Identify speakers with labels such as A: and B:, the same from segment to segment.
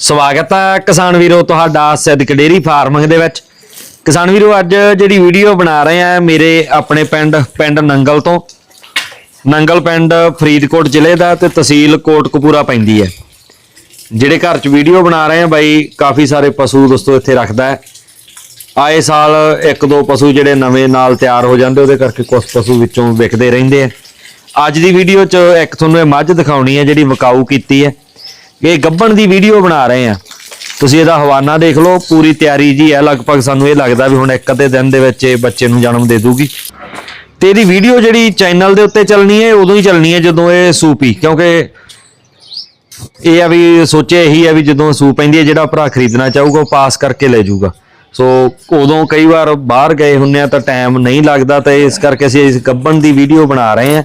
A: ਸਵਾਗਤ ਹੈ ਕਿਸਾਨ ਵੀਰੋ, ਤੁਹਾਡਾ ਸਿੱਧਕ ਡੇਰੀ ਫਾਰਮਿੰਗ ਦੇ ਵਿੱਚ। ਕਿਸਾਨ ਵੀਰੋ, ਅੱਜ ਜਿਹੜੀ ਵੀਡੀਓ ਬਣਾ ਰਹੇ ਆ ਮੇਰੇ ਆਪਣੇ ਪਿੰਡ ਪਿੰਡ ਨੰਗਲ ਤੋਂ। ਨੰਗਲ ਪਿੰਡ ਫਰੀਦਕੋਟ ਜ਼ਿਲ੍ਹੇ ਦਾ ਤੇ ਤਹਿਸੀਲ ਕੋਟਕਪੂਰਾ ਪੈਂਦੀ ਹੈ। ਜਿਹੜੇ ਘਰ 'ਚ ਵੀਡੀਓ ਬਣਾ ਰਹੇ ਆ ਬਾਈ, ਕਾਫੀ ਸਾਰੇ ਪਸ਼ੂ ਦੋਸਤੋ ਇੱਥੇ ਰੱਖਦਾ ਹੈ। ਆਏ ਸਾਲ ਇੱਕ ਦੋ ਪਸ਼ੂ ਜਿਹੜੇ ਨਵੇਂ ਨਾਲ ਤਿਆਰ ਹੋ ਜਾਂਦੇ, ਉਹਦੇ ਕਰਕੇ ਕੁਝ ਪਸ਼ੂ ਵਿੱਚੋਂ ਵਿਕਦੇ ਰਹਿੰਦੇ ਆ। ਅੱਜ ਦੀ ਵੀਡੀਓ 'ਚ ਇੱਕ ਤੁਹਾਨੂੰ ਇਹ ਮੱਝ ਦਿਖਾਉਣੀ ਹੈ, ਜਿਹੜੀ ਵਿਕਾਊ ਕੀਤੀ ਹੈ। ਇਹ ਗੱਬਣ ਦੀ ਵੀਡੀਓ ਬਣਾ ਰਹੇ ਆ ਤੁਸੀਂ ਇਹਦਾ ਹਵਾਨਾ ਦੇਖ ਲਓ, ਪੂਰੀ ਤਿਆਰੀ ਜੀ ਹੈ, ਲਗਭਗ ਸਾਨੂੰ ਇਹ ਲੱਗਦਾ ਵੀ ਹੁਣ ਇੱਕ ਅੱਧੇ ਦਿਨ ਦੇ ਵਿੱਚ ਇਹ ਬੱਚੇ ਨੂੰ ਜਨਮ ਦੇ ਦੂਗੀ। ਤੇ ਇਹਦੀ ਵੀਡੀਓ ਜਿਹੜੀ ਚੈਨਲ ਦੇ ਉੱਤੇ ਚੱਲਣੀ ਹੈ ਉਦੋਂ ਹੀ ਚੱਲਣੀ ਹੈ ਜਦੋਂ ਇਹ ਸੂਪੀ ਕਿਉਂਕਿ ਇਹ ਆ ਵੀ ਸੋਚਿਆ ਇਹੀ ਆ ਵੀ ਜਦੋਂ ਸੂ ਪੈਂਦੀ ਹੈ, ਜਿਹੜਾ ਭਰਾ ਖਰੀਦਣਾ ਚਾਹੂਗਾ, ਉਹ ਪਾਸ ਕਰਕੇ ਲੈ ਜਾਊਗਾ। ਸੋ ਉਦੋਂ ਕਈ ਵਾਰ ਬਾਹਰ ਗਏ ਹੁੰਨੇ ਆ ਤਾਂ ਟਾਈਮ ਨਹੀਂ ਲੱਗਦਾ, ਤਾਂ ਇਸ ਕਰਕੇ ਅਸੀਂ ਇਸ ਗੱਬਣ ਦੀ ਵੀਡੀਓ ਬਣਾ ਰਹੇ ਹਾਂ।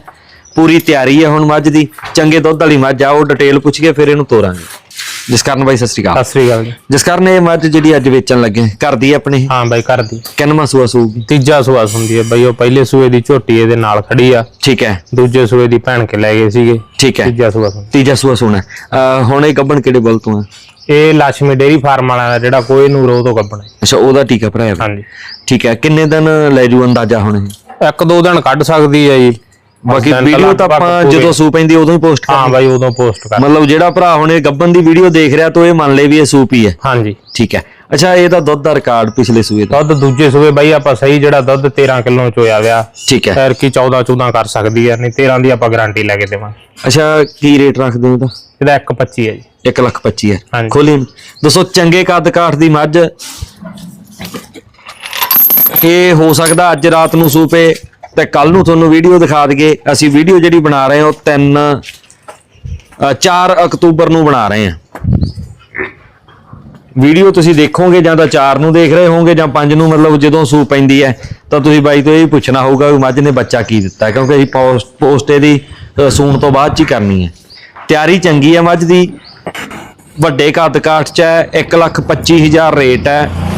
A: ਪੂਰੀ ਤਿਆਰੀ ਹੈ ਹੁਣ ਮੱਝ ਦੀ। ਚੰਗੇ ਦੁੱਧ ਵਾਲੀ ਮੱਝ ਆ ਉਹ ਡਿਟੇਲ ਪੁੱਛ ਕੇ ਫਿਰ ਇਹਨੂੰ ਤੋਰਾਂਗੇ। ਜਿਸ ਕਾਰਨ ਬਾਈ ਸਤਿ ਸ਼੍ਰੀ ਅਕਾਲ।
B: ਸਤਿ ਸ੍ਰੀ ਅਕਾਲ ਜੀ।
A: ਜਿਸ ਕਾਰਨ ਇਹ ਮੱਝ ਜਿਹੜੀ ਅੱਜ ਵੇਚਣ ਲੱਗੇ ਕਰਦੀ ਹੈ ਆਪਣੇ?
B: ਹਾਂ ਬਾਈ ਘਰ ਦੀ।
A: ਕਿੰਨਵਾਂ ਸੂਆ ਸੂਗੀ?
B: ਤੀਜਾ ਸੂਆ ਹੁੰਦੀ ਹੈ ਬਾਈ ਉਹ ਪਹਿਲੇ ਸੂਏ ਦੀ ਝੋਟੀ ਇਹਦੇ ਨਾਲ ਖੜੀ ਆ।
A: ਠੀਕ ਹੈ।
B: ਦੂਜੇ ਸੂਏ ਦੀ ਭੈਣ ਕੇ ਲੈ ਗਏ ਸੀਗੇ।
A: ਠੀਕ ਹੈ।
B: ਤੀਜਾ ਸੂਆ ਸੁਣ
A: ਤੀਜਾ ਸੂਆ ਸੋਣਾ ਹੁਣ ਇਹ ਗੱਬਣ ਕਿਹੜੇ ਬਲ ਤੋਂ ਹੈ
B: ਇਹ ਲక్ష్ਮੀ ਡੇਰੀ ਫਾਰਮ ਵਾਲਾ ਦਾ ਜਿਹੜਾ ਕੋਈ ਨੂੰ ਰੋ ਤੋਂ ਕੱਪਣਾ
A: ਅੱਛਾ ਉਹਦਾ ਟੀਕਾ ਭਰਾਇਆ।
B: ਹਾਂਜੀ।
A: ਠੀਕ ਹੈ ਕਿੰਨੇ ਦਿਨ ਲੈ ਜੂ ਅੰਦਾਜ਼ਾ ਹੁਣ ਇਹ?
B: ਇੱਕ ਦੋ ਦਿਨ ਕੱਢ ਸਕਦੀ ਹੈ ਜੀ।
A: ਬਾਕੀ ਵੀਡੀਓ ਤਾਂ ਆਪਾਂ। ਜਦੋਂ ਸੂ ਪੈਂਦੀ ਉਦੋਂ ਹੀ ਪੋਸਟ
B: ਹਾਂ
A: ਕਰਾਂਗੇ
B: ਬਾਈ ਉਦੋਂ ਪੋਸਟ ਕਰ
A: ਮਤਲਬ ਜਿਹੜਾ ਭਰਾ ਹੁਣ ਇਹ ਗੱਬਨ ਦੀ ਵੀਡੀਓ ਦੇਖ ਰਿਹਾ ਤਾਂ ਇਹ ਮੰਨ ਲੇ ਵੀ ਇਹ ਸੂਪ ਹੀ ਹੈ।
B: ਹਾਂਜੀ।
A: ਠੀਕ ਹੈ। ਅੱਛਾ ਇਹ ਤਾਂ ਦੁੱਧ ਦਾ ਰਿਕਾਰਡ ਪਿਛਲੇ ਸੂਏ ਦਾ।
B: ਦੁੱਧ ਦੂਜੇ ਸੂਏ ਬਾਈ ਆਪਾਂ ਸਹੀ ਜਿਹੜਾ ਦੁੱਧ 13 ਕਿਲੋ ਚੋਇਆ ਵਿਆ
A: ਠੀਕ ਹੈ।
B: ਫਿਰ ਕੀ 14 14 ਕਰ ਸਕਦੀ ਹੈ ਨਹੀਂ 13 ਦੀ ਆਪਾਂ ਗਾਰੰਟੀ ਲੈ ਕੇ ਦੇਵਾਂਗੇ।
A: ਅੱਛਾ ਕੀ ਰੇਟ ਰੱਖਦੇ ਹੋ ਇਹਦਾ
B: ਇਹਦਾ 125 ਹੈ ਜੀ।
A: 1 ਲੱਖ 25 ਹੈ।
B: ਹਾਂਜੀ।
A: ਖੋਲੀ ਦੋਸਤੋ ਚੰਗੇ ਕੱਦ ਕਾਠ ਦੀ ਮੱਝ। ਇਹ ਹੋ ਸਕਦਾ ਅੱਜ ਰਾਤ ਨੂੰ ਸੂਪੇ ਤੇ ਕੱਲ ਨੂੰ ਤੁਹਾਨੂੰ ਵੀਡੀਓ ਦਿਖਾ ਦਈਏ। ਅਸੀਂ ਵੀਡੀਓ ਜਿਹੜੀ ਬਣਾ ਰਹੇ ਹਾਂ, ਉਹ 3 4 ਅਕਤੂਬਰ ਨੂੰ ਬਣਾ ਰਹੇ ਹਾਂ। ਵੀਡੀਓ ਤੁਸੀਂ ਦੇਖੋਗੇ ਜਾਂ ਤਾਂ 4 ਨੂੰ ਦੇਖ ਰਹੇ ਹੋਵੋਗੇ ਜਾਂ 5 ਨੂੰ, ਮਤਲਬ ਜਦੋਂ ਸੂ ਪੈਂਦੀ ਹੈ, ਤਾਂ ਤੁਸੀਂ ਬਾਈ ਤੋਂ ਇਹ ਪੁੱਛਣਾ ਹੋਊਗਾ ਵੀ ਮੱਝ ਨੇ ਬੱਚਾ ਕੀ ਦਿੱਤਾ, ਕਿਉਂਕਿ ਅਸੀਂ ਪੋਸਟ ਪੋਸਟ ਇਹਦੀ ਸੂਣ ਤੋਂ ਬਾਅਦ ਚ ਹੀ ਕਰਨੀ ਹੈ। ਤਿਆਰੀ ਚੰਗੀ ਹੈ ਮੱਝ ਦੀ। ਵੱਡੇ ਕੱਦ ਕਾਠ ਚ ਹੈ 125000 ਰੇਟ ਹੈ।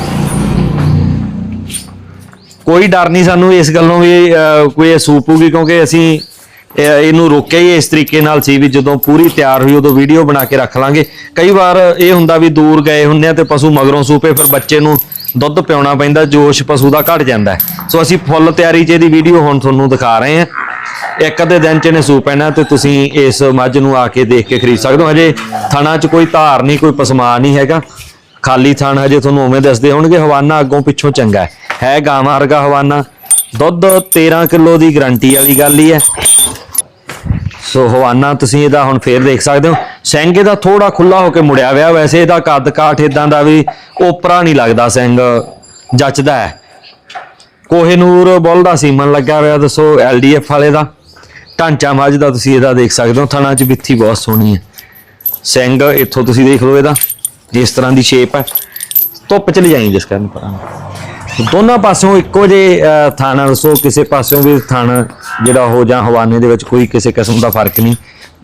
A: ਕੋਈ ਡਰ ਨਹੀਂ ਸਾਨੂੰ ਇਸ ਗੱਲੋਂ ਵੀ ਕੋਈ ਇਹ ਸੂਪੂਗੀ ਕਿਉਂਕਿ ਅਸੀਂ ਇਹ- ਇਹਨੂੰ ਰੋਕਿਆ ਹੀ ਇਸ ਤਰੀਕੇ ਨਾਲ ਸੀ ਵੀ ਜਦੋਂ ਪੂਰੀ ਤਿਆਰ ਹੋਈ ਉਦੋਂ ਵੀਡੀਓ ਬਣਾ ਕੇ ਰੱਖ ਲਾਂਗੇ। ਕਈ ਵਾਰ ਇਹ ਹੁੰਦਾ ਵੀ ਦੂਰ ਗਏ ਹੁੰਦੇ ਆ ਤੇ ਪਸ਼ੂ ਮਗਰੋਂ ਸੂਪੇ, ਫਿਰ ਬੱਚੇ ਨੂੰ ਦੁੱਧ ਪਿਉਣਾ ਪੈਂਦਾ, ਜੋਸ਼ ਪਸ਼ੂ ਦਾ ਘਟ ਜਾਂਦਾ ਸੋ ਅਸੀਂ ਫੁੱਲ ਤਿਆਰੀ 'ਚ ਇਹਦੀ ਵੀਡੀਓ ਹੁਣ ਤੁਹਾਨੂੰ ਦਿਖਾ ਰਹੇ ਹਾਂ। ਇੱਕ ਅੱਧੇ ਦਿਨ 'ਚ ਇਹਨੇ ਸੂ ਪੈਣਾ ਤੇ ਤੁਸੀਂ ਇਸ ਮੱਝ ਨੂੰ ਆ ਕੇ ਦੇਖ ਕੇ ਖਰੀਦ ਸਕਦੇ ਹੋ। ਹਜੇ ਥਣਾ 'ਚ ਕੋਈ ਧਾਰ ਨਹੀਂ, ਕੋਈ ਪਸਮਾ ਨਹੀਂ ਹੈਗਾ। ਖਾਲੀ ਥਣ ਹਜੇ ਤੁਹਾਨੂੰ ਉਵੇਂ ਦੱਸਦੇ ਹੋਣਗੇ, ਹਵਾਨਾ ਅੱਗੋਂ ਪਿੱਛੋਂ ਚੰਗਾ ਹੈ। ਹੈ ਗਾਵਾਂ ਵਰਗਾ ਹਵਾਨਾ। ਦੁੱਧ 13 ਕਿਲੋ ਦੀ ਗਰੰਟੀ ਵਾਲੀ ਗੱਲ ਹੀ ਹੈ। ਸੋ ਹਵਾਨਾ ਤੁਸੀਂ ਇਹਦਾ ਹੁਣ ਫੇਰ ਦੇਖ ਸਕਦੇ ਹੋ। ਸਿੰਘ ਇਹਦਾ ਥੋੜਾ ਖੁੱਲਾ ਹੋ ਕੇ ਮੁੜਿਆ ਹੋਇਆ, ਵੈਸੇ ਇਹਦਾ ਕੱਦ ਕਾਠ ਇਦਾਂ ਦਾ ਵੀ ਓਪਰਾ ਨਹੀਂ ਲੱਗਦਾ ਸਿੰਘ, ਜੱਚਦਾ ਹੈ। ਕੋਹੇਨੂਰ ਬੁੱਲ ਦਾ ਸੀਮਨ ਲੱਗਿਆ ਹੋਇਆ, ਦੱਸੋ ਐਲਡੀਐਫ ਵਾਲੇ ਦਾ। ਢਾਂਚਾ ਮੱਝ ਦਾ ਤੁਸੀਂ ਇਹਦਾ ਦੇਖ ਸਕਦੇ ਹੋ, ਥਣਾ ਚ ਬਿੱਥੀ ਬਹੁਤ ਸੋਹਣੀ ਹੈ। ਸਿੰਘ, ਇੱਥੋਂ ਤੁਸੀਂ ਦੇਖ ਲਓ ਇਹਦਾ। ਜਿਸ ਤਰ੍ਹਾਂ ਦੀ ਸ਼ੇਪ ਹੈ, ਧੁੱਪ ਚ ਲਿਜਾਈ ਜਿਸ ਕਾਰਨ ਪਰਾਂ ਦੋਨਾਂ ਪਾਸਿਓਂ ਇੱਕੋ ਜੇ ਥਾਣਾ ਦੱਸੋ, ਕਿਸੇ ਪਾਸਿਓਂ ਵੀ ਥਾਣਾ ਜਿਹੜਾ ਉਹ ਜਾਂ ਹਵਾਨੇ ਦੇ ਵਿੱਚ ਕੋਈ ਕਿਸੇ ਕਿਸਮ ਦਾ ਫ਼ਰਕ ਨਹੀਂ।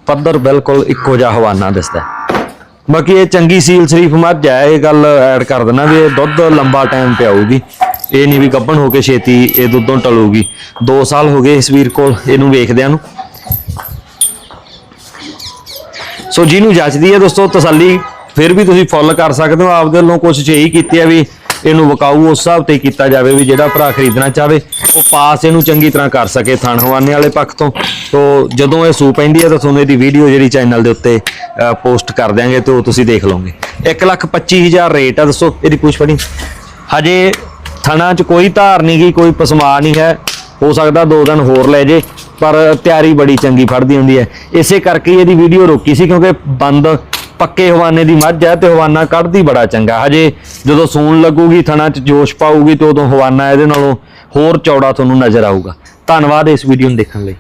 A: ਪੱਧਰ ਬਿਲਕੁਲ ਇੱਕੋ ਜਿਹਾ ਹਵਾਨਾ ਦਿਸਦਾ ਬਾਕੀ ਇਹ ਚੰਗੀ ਸੀਲ ਸ਼ਰੀਫ ਮੱਝ ਹੈ, ਇਹ ਗੱਲ ਐਡ ਕਰ ਦੇਣਾ ਵੀ ਇਹ ਦੁੱਧ ਲੰਬਾ ਟਾਈਮ ਪਿਆਊਗੀ ਇਹ ਨਹੀਂ ਵੀ ਗੱਭਣ ਹੋ ਕੇ ਛੇਤੀ ਇਹ ਦੁੱਧੋਂ ਟਲੂਗੀ। 2 ਸਾਲ ਹੋ ਗਏ ਇਸ ਵੀਰ ਕੋਲ ਇਹਨੂੰ ਵੇਖਦਿਆਂ ਨੂੰ। ਸੋ ਜਿਹਨੂੰ ਜੱਚਦੀ ਹੈ ਦੋਸਤੋ, ਤਸੱਲੀ ਫਿਰ ਵੀ ਤੁਸੀਂ ਫੁੱਲ ਕਰ ਸਕਦੇ ਹੋ। ਆਪਦੇ ਵੱਲੋਂ ਕੋਸ਼ਿਸ਼ ਇਹੀ ਕੀਤੀ ਹੈ ਵੀ ਇਹਨੂੰ ਵਕਾਊ ਉਸ ਹਿਸਾਬ ਤੇ ਕੀਤਾ ਜਾਵੇ ਵੀ ਜਿਹੜਾ ਭਰਾ ਖਰੀਦਣਾ ਚਾਹਵੇ, ਉਹ ਪਾਸ ਇਹਨੂੰ ਚੰਗੀ ਤਰ੍ਹਾਂ ਕਰ ਸਕੇ ਥਣ ਹਵਾਨੇ ਵਾਲੇ ਪੱਖ ਤੋਂ। ਤੋ ਜਦੋਂ ਇਹ ਸੂ ਪੈਂਦੀ ਹੈ ਤਾਂ ਤੁਹਾਨੂੰ ਇਹਦੀ ਵੀਡੀਓ ਜਿਹੜੀ ਚੈਨਲ ਦੇ ਉੱਤੇ ਪੋਸਟ ਕਰ ਦਿਆਂਗੇ ਤੇ ਉਹ ਤੁਸੀਂ ਦੇਖ ਲਓਗੇ। 125000 ਰੇਟ ਆ ਦੱਸੋ, ਇਹਦੀ ਪੁੱਛ ਫੜੀ। ਹਜੇ ਥਣਾ 'ਚ ਕੋਈ ਧਾਰ ਨਹੀਂ ਗਈ ਕੋਈ ਪਸਮਾ ਨਹੀਂ ਹੈ। ਹੋ ਸਕਦਾ ਦੋ ਦਿਨ ਹੋਰ ਲੈ ਜੇ, ਪਰ ਤਿਆਰੀ ਬੜੀ ਚੰਗੀ ਫੜਦੀ ਹੁੰਦੀ ਹੈ। ਇਸੇ ਕਰਕੇ ਇਹਦੀ ਵੀਡੀਓ ਰੋਕੀ ਸੀ ਕਿਉਂਕਿ ਬੰਦ ਪੱਕੇ ਹਵਾਨੇ ਦੀ ਮੱਝ ਹੈ ਤੇ ਹਵਾਨਾ ਕੱਢਦੀ ਬੜਾ ਚੰਗਾ। ਹਜੇ ਜਦੋਂ ਸੂਣ ਲੱਗੂਗੀ, ਥਣਾ 'ਚ ਜੋਸ਼ ਪਾਊਗੀ ਤੇ ਉਦੋਂ ਹਵਾਨਾ ਇਹਦੇ ਨਾਲੋਂ ਹੋਰ ਚੌੜਾ ਤੁਹਾਨੂੰ ਨਜ਼ਰ ਆਊਗਾ। ਧੰਨਵਾਦ ਇਸ ਵੀਡੀਓ ਨੂੰ ਦੇਖਣ ਲਈ।